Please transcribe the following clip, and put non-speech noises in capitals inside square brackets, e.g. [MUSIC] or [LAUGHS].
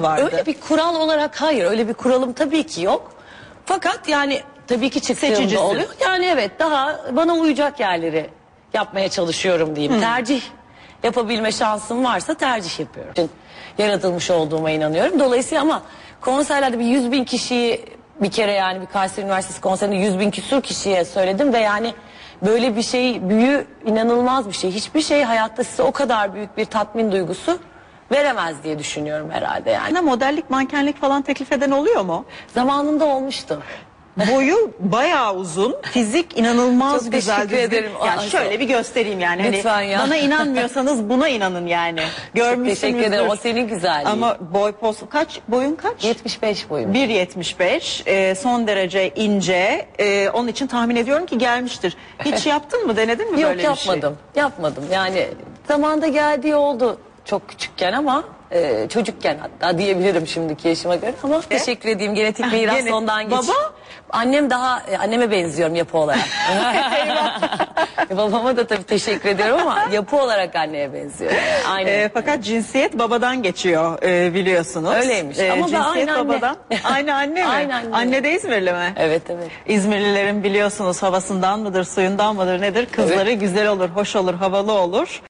vardı. Öyle bir kural olarak hayır. Öyle bir kuralım tabii ki yok. Fakat yani tabii ki çıktığımda Seçicisin. oluyor. Yani evet daha bana uyacak yerleri yapmaya çalışıyorum diyeyim. Tercih yapabilme şansım varsa tercih yapıyorum. Için Yaratılmış olduğuma inanıyorum. Dolayısıyla ama konserlerde bir 100 bin kişiyi bir kere yani bir Kayseri Üniversitesi konserinde 100 bin küsur kişiye söyledim ve yani böyle bir şey büyü inanılmaz bir şey. Hiçbir şey hayatta size o kadar büyük bir tatmin duygusu veremez diye düşünüyorum herhalde yani. Sana modellik, mankenlik falan teklif eden oluyor mu? Zamanında olmuştu. Boyu bayağı uzun, fizik inanılmaz Çok güzel. teşekkür düzgün. ederim. Ya Ay, şöyle bir göstereyim yani. Hani Lütfen ya. Bana inanmıyorsanız buna inanın yani. [LAUGHS] Görmüşsünüzdür. teşekkür ederim. O senin güzelliğin. Ama boy pos kaç boyun kaç? 75 boyum. 1.75 e, son derece ince E, onun için tahmin ediyorum ki gelmiştir. Hiç [LAUGHS] yaptın mı denedin mi Yok böyle bir şey? yapmadım. Yapmadım. Yani zamanda geldiği oldu çok küçükken ama e, çocukken hatta diyebilirim şimdiki yaşıma göre ama teşekkür edeyim genetik miras [LAUGHS] Gene- ondan geç. Baba? Annem daha e, anneme benziyorum yapı olarak. [LAUGHS] [LAUGHS] Babama da tabii teşekkür ediyorum ama yapı olarak anneye benziyor. Yani. Aynı. E, fakat cinsiyet babadan geçiyor e, biliyorsunuz. Öyleymiş. Ama ben cinsiyet aynı anne. babadan. Aynı anne mi? Aynı anne. Anne de İzmirli mi? Evet evet. İzmirlilerin biliyorsunuz havasından mıdır, suyundan mıdır nedir? Kızları güzel olur, hoş olur, havalı olur.